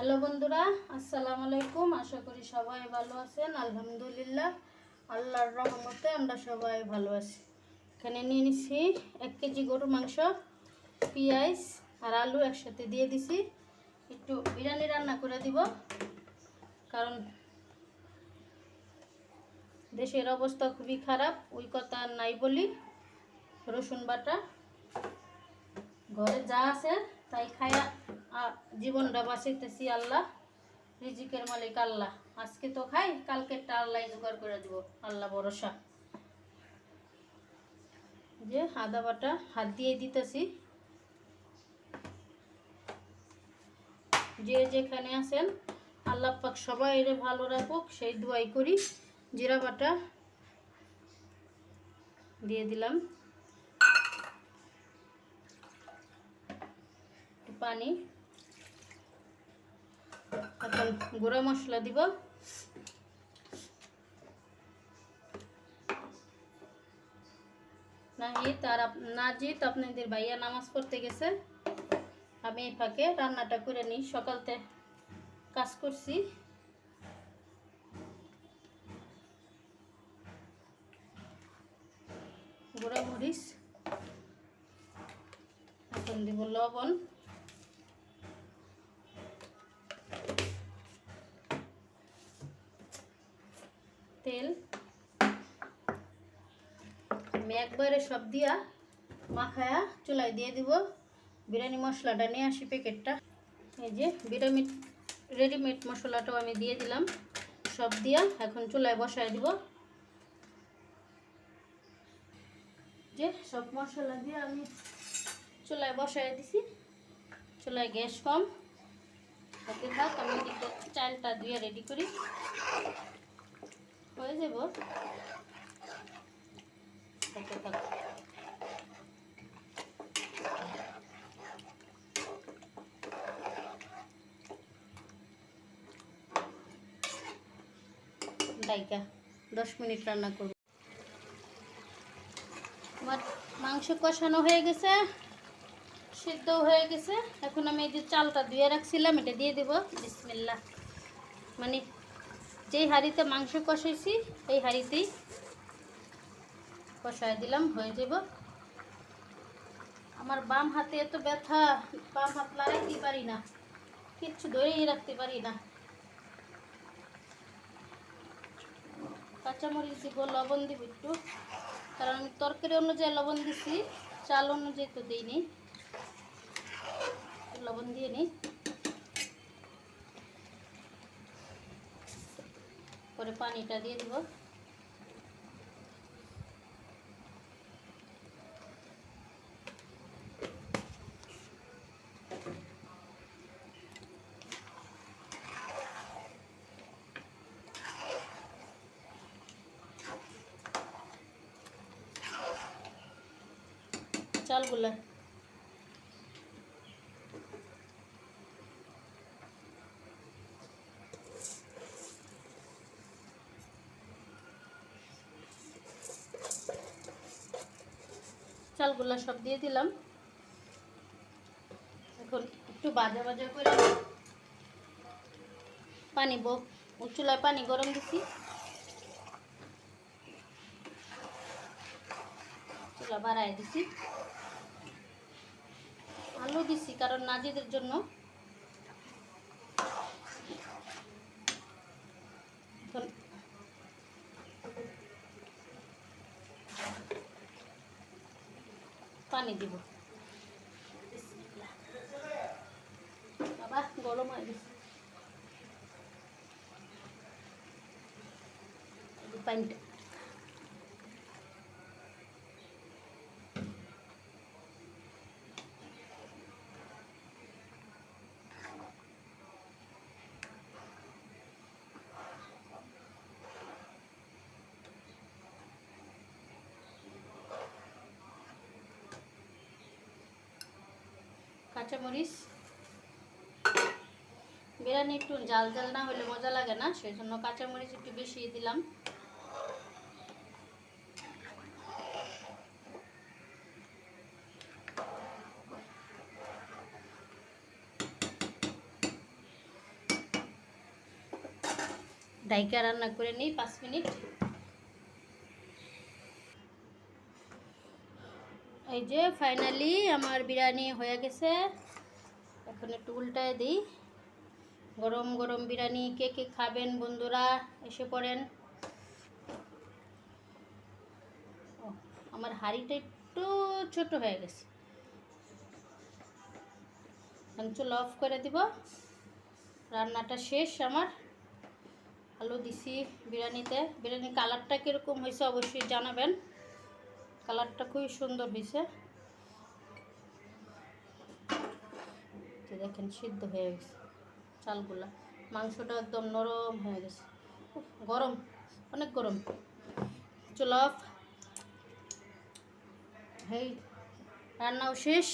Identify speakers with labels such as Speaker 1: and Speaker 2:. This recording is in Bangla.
Speaker 1: হ্যালো বন্ধুরা, আসসালামু আলাইকুম। আশা করি সবাই ভালো আছেন। আলহামদুলিল্লাহ, আল্লাহর রহমতে আমরা সবাই ভালো আছি। এখানে নিয়ে নিচ্ছি এক কেজি গরুর মাংস, পেঁয়াজ আর আলু একসাথে দিয়ে দিছি। একটু বিরিয়ানি রান্না করে দিব, কারণ দেশের অবস্থা খুবই খারাপ, ওই কথা নাই বলি। রসুন বাটা, ঘরে যা আছে তাই খায়া জীবনটা বাঁচাইতেছি আল্লাহ, রিজিকের মালিক আল্লাহ। আজকে তো খাই, কালকেরটা আল্লাহ জোগাড় করে দিব, আল্লাহ ভরসা। যে আদা বাটা হাত দিয়ে দিতেছি। যে যেখানে আছেন, আল্লাহ পাক সবাই এর ভালো রাখুক, সেই দোয়াই করি, জিরা বাটা দিয়ে দিলাম। পানি। গুঁড়া মশলা দিব। নাহিদ আর নাজিদ আপনাদের ভাইয়া নামাজ পড়তে গেছে। আমি এই ফাঁকে রান্নাটা করে নিই। সকালতে কাজ করছি। গুঁড়া মরিচ, এখন দিব লবণ। তেল। আমি একবারে সব দিয়া মাখায়া চুলায় দিয়ে দিব। বিরিয়ানি মশলাটা নিয়ে আসি প্যাকেটটা। এই যে বিরিয়ানি রেডিমেড মশলাটাও আমি দিয়ে দিলাম। সব দিয়া এখন চুলায় বসায় দিব। যে সব মশলা দিয়ে আমি চুলায় বসায় দিছি। চুলায় গ্যাস কম। ওকে থাক, আমি চালটা দিয়ে রেডি করি। হয়ে যাব। ডাইকা দশ মিনিট রান্না করব। আমার মাংস কষানো হয়ে গেছে সিদ্ধ হয়ে গেছে। এখন আমি এই যে চালটা ধুয়ে রাখছিলাম, এটা দিয়ে দেবো। বিসমিল্লা মানে যেই হাঁড়িতে মাংস কষাইছি, এই হাঁড়িতেই কষায় দিলাম, হয়ে যাব। আমার বাম হাতে এত ব্যথা, বাম হাত লাগাইতে পারি না, কিচ্ছু ধরেই রাখতে পারি না। কাঁচামরিচ দিব, লবণ দিব একটু, কারণ আমি তরকারি অনুযায়ী লবণ দিছি, চাল অনুযায়ী তো দিইনি। লবণ দিয়ে নিই। পরে পানিটা দিয়ে দিব চালগুলা চালগুলা সব দিয়ে দিলাম। এখন একটু বাজা বাজা করে পানি চুলায় পানি গরম দিছি। চুলা বাড়াই দিছি। আলু দিছি, কারণ নাজিদের জন্য এখন পানি দিব। বাবা গরম হয়ে গেছে। পানিটা। কাঁচামরিচ বিরিয়ানি একটু জাল জাল না হলে মজা লাগে না সেই জন্য কাঁচামরিচ একটু বেশি দিলাম। ডাইকা রান্না করে নিই পাঁচ মিনিট। এই যে ফাইনালি আমার বিরিয়ানি হয়ে গেছে। এখন একটু উল্টায় দিই। গরম গরম বিরিয়ানি কে কে খাবেন বন্ধুরা, এসে পড়েন। আমার হাঁড়িটা একটু ছোট হয়ে গেছে। এখন চুল অফ করে দিব। রান্নাটা শেষ আমার। আলু দিছি বিরিয়ানিতে। বিরিয়ানির কালারটা কীরকম হয়েছে অবশ্যই জানাবেন। কালারটা খুবই সুন্দর হয়েছে দেখেন, সিদ্ধ হয়ে গেছে চালগুলা। মাংসটা একদম নরম হয়ে গেছে। গরম, অনেক গরম। চলো অফ। এই রান্নাও শেষ।